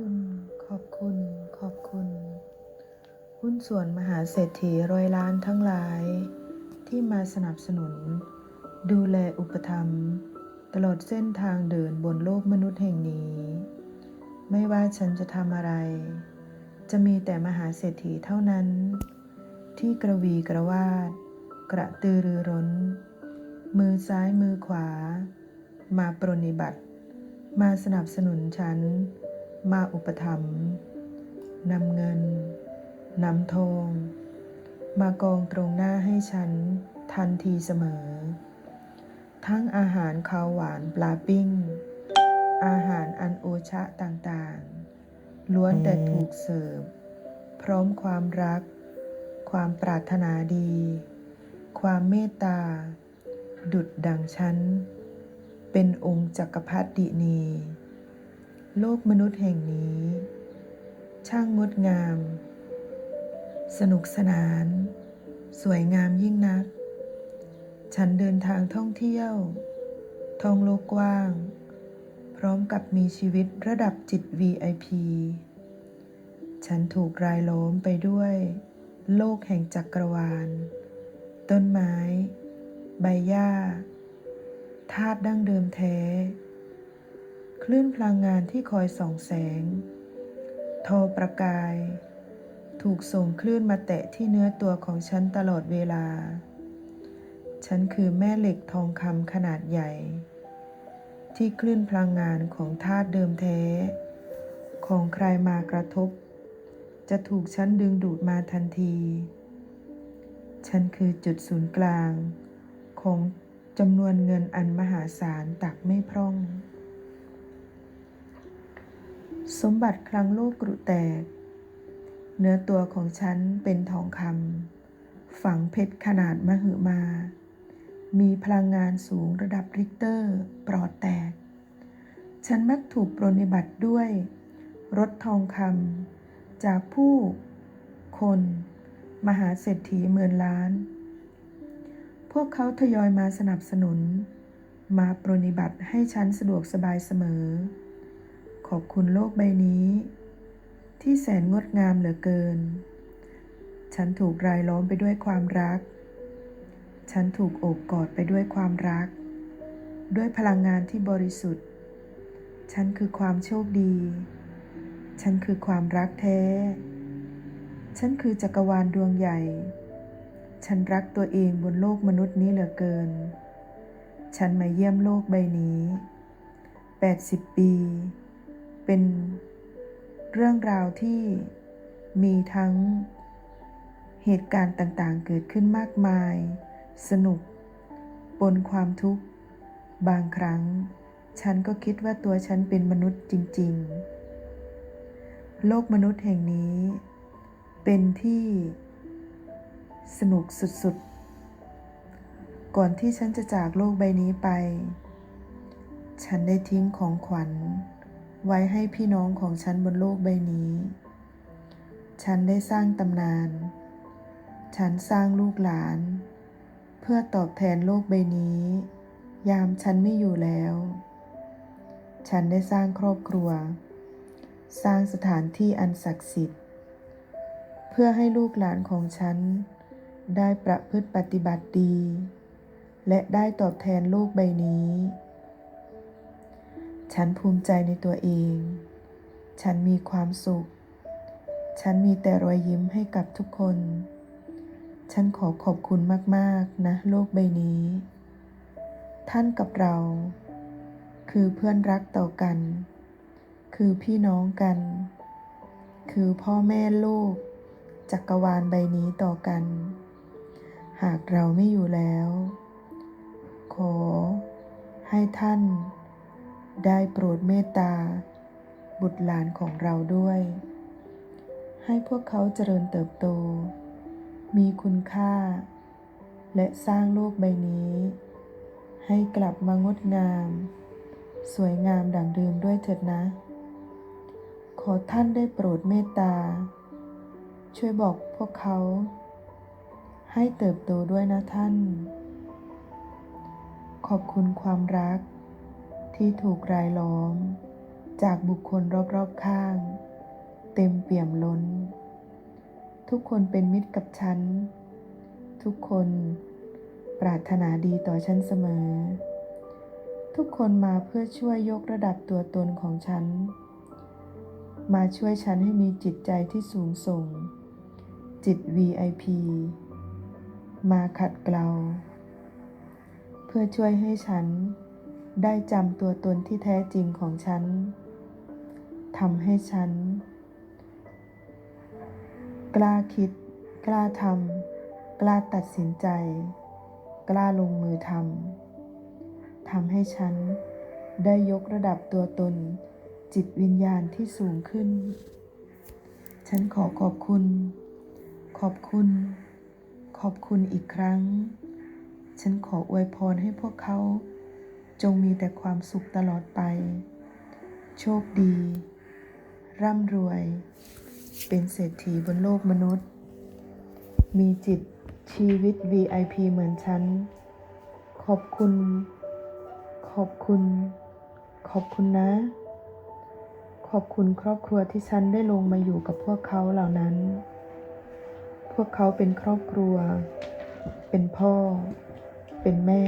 คุณ ขอบคุณ ขอบคุณ หุ้นส่วนมหาเศรษฐีร้อยล้านทั้งหลาย ที่มาสนับสนุน ดูแลอุปถัมภ์ตลอดเส้นทางเดินบนโลกมนุษย์แห่งนี้ ไม่ว่าฉันจะทำอะไร จะมีแต่มหาเศรษฐีเท่านั้น ที่กระวีกระวาด กระตือรือร้น มือซ้ายมือขวา มาปรนนิบัติ มาสนับสนุนฉัน มาอุปถัมภ์นำเงินนำทอง มากองตรงหน้าให้ฉันทันทีเสมอ ทั้งอาหารข้าวหวานปลาปิ้ง อาหารอันโอชะต่างๆ ล้วนแต่ถูกเสิร์ฟพร้อมความรัก ความปรารถนาดี ความเมตตา ดุดดังฉัน เป็นองค์จักรพรรดินี โลกมนุษย์แห่งนี้ ช่างงดงาม สนุกสนาน สวยงามยิ่งนัก ฉันเดินทางท่องเที่ยว ท่องโลกกว้าง พร้อมกับมีชีวิตระดับจิต VIP ฉันถูกรายล้อมไปด้วย โลกแห่งจักรวาล ต้นไม้ ใบหญ้าธาตุดั้งเดิมแท้ คลื่นพลังงานที่คอยส่องแสง ทอประกาย ถูกส่งคลื่นมาแตะที่เนื้อตัวของฉันตลอดเวลา ฉันคือแม่เหล็กทองคำขนาดใหญ่ ที่คลื่นพลังงานของธาตุเดิมแท้ ของใครมากระทบ จะถูกฉันดึงดูดมาทันที ฉันคือจุดศูนย์กลาง ของจำนวนเงินอันมหาศาลตักไม่พร่อง สมบัติคลังโลกกรุแตก เนื้อตัวของฉันเป็นทองคำฝังเพชรขนาดมหึมา มีพลังงานสูงระดับริกเตอร์ปลอดแตก ฉันมักถูกปรนนิบัติด้วย รถทองคำจากผู้ คน มหาเศรษฐีหมื่นล้าน พวกเขาทยอยมาสนับสนุน มาปรนนิบัติให้ฉันสะดวกสบายเสมอ ขอบคุณโลกใบนี้ ที่แสนงดงามเหลือเกิน ฉันถูกรายล้อมไปด้วยความรัก ฉันถูกโอบกอดไปด้วยความรัก ด้วยพลังงานที่บริสุทธิ์ ฉันคือความโชคดี ฉันคือความรักแท้ ฉันคือจักรวาลดวงใหญ่ ฉันรักตัวเองบนโลกมนุษย์นี้เหลือเกิน ฉันมาเยี่ยมโลกใบนี้ 80 ปี เป็นเรื่องราวที่มีทั้งเหตุการณ์ต่างๆ เกิดขึ้นมากมาย สนุกปนความทุกข์ บางครั้ง ฉันก็คิดว่าตัวฉันเป็นมนุษย์จริง ๆ โลกมนุษย์แห่งนี้ เป็นที่สนุกสุด ๆ ก่อนที่ฉันจะจากโลกใบนี้ไป ฉันได้ทิ้งของขวัญ ไว้ให้พี่น้องของฉันบนโลกใบนี้ ฉันได้สร้างตำนาน ฉันสร้างลูกหลาน เพื่อตอบแทนโลกใบนี้ ยามฉันไม่อยู่แล้ว ฉันได้สร้างครอบครัว สร้างสถานที่อันศักดิ์สิทธิ์ เพื่อให้ลูกหลานของฉัน ได้ประพฤติปฏิบัติดี และได้ตอบแทนโลกใบนี้ ฉันภูมิใจในตัวเอง ฉันมีความสุข ฉันมีแต่รอยยิ้มให้กับทุกคน ฉันขอขอบคุณมากๆ นะ โลกใบนี้ ท่านกับเรา คือเพื่อนรักต่อกัน คือพี่น้องกัน คือพ่อแม่ลูก จักรวาลใบนี้ต่อกัน หากเราไม่อยู่แล้ว ขอให้ท่าน ได้โปรดเมตตา บุตรหลานของเราด้วย ให้พวกเขาเจริญเติบโต มีคุณค่า และสร้างโลกใบนี้ ให้กลับมางดงาม สวยงามดังเดิมด้วยเถิดนะ ขอท่านได้โปรดเมตตา ช่วยบอกพวกเขา ให้เติบโตด้วยนะท่าน ขอบคุณความรัก ที่ถูกรายล้อม จากบุคคลรอบๆข้าง เต็มเปี่ยมล้น ทุกคนเป็นมิตรกับฉัน ทุกคนปรารถนาดีต่อฉันเสมอ ทุกคนมาเพื่อช่วยยกระดับตัวตนของฉัน มาช่วยฉันให้มีจิตใจที่สูงส่ง จิต VIP มาขัดเกลา เพื่อช่วยให้ฉัน ได้จำตัวตนที่แท้จริงของฉันทำให้ฉัน กล้าคิด กล้าทำกล้าตัดสินใจ กล้าลงมือทำทำให้ฉันได้ยกระดับตัวตน จิตวิญญาณที่สูงขึ้น ฉันขอขอบคุณ ขอบคุณ ขอบคุณอีกครั้ง ฉันขออวยพรให้พวกเขา จงมีแต่ความสุขตลอดไป โชคดี ร่ำรวย เป็นเศรษฐีบนโลกมนุษย์ มีจิตชีวิต VIP เหมือนฉัน ขอบคุณ ขอบคุณ ขอบคุณนะ ขอบคุณครอบครัวที่ฉันได้ลงมาอยู่กับพวกเขาเหล่านั้น พวกเขาเป็นครอบครัว เป็นพ่อ เป็นแม่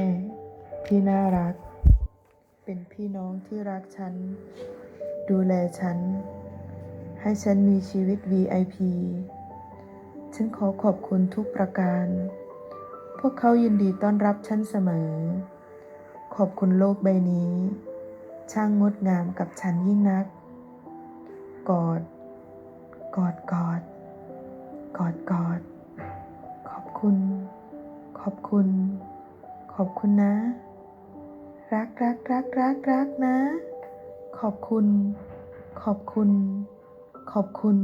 ที่น่ารัก เป็นพี่น้องที่รักฉัน ดูแลฉัน ให้ฉันมีชีวิต VIP ฉันขอขอบคุณทุกประการ พวกเขายินดีต้อนรับฉันเสมอ ขอบคุณโลกใบนี้ ช่างงดงามกับฉันยิ่งนัก กอด กอดกอด กอดกอด ขอบคุณ ขอบคุณ ขอบคุณนะ รักรักรักรักรักนะ ขอบคุณ ขอบคุณ ขอบคุณ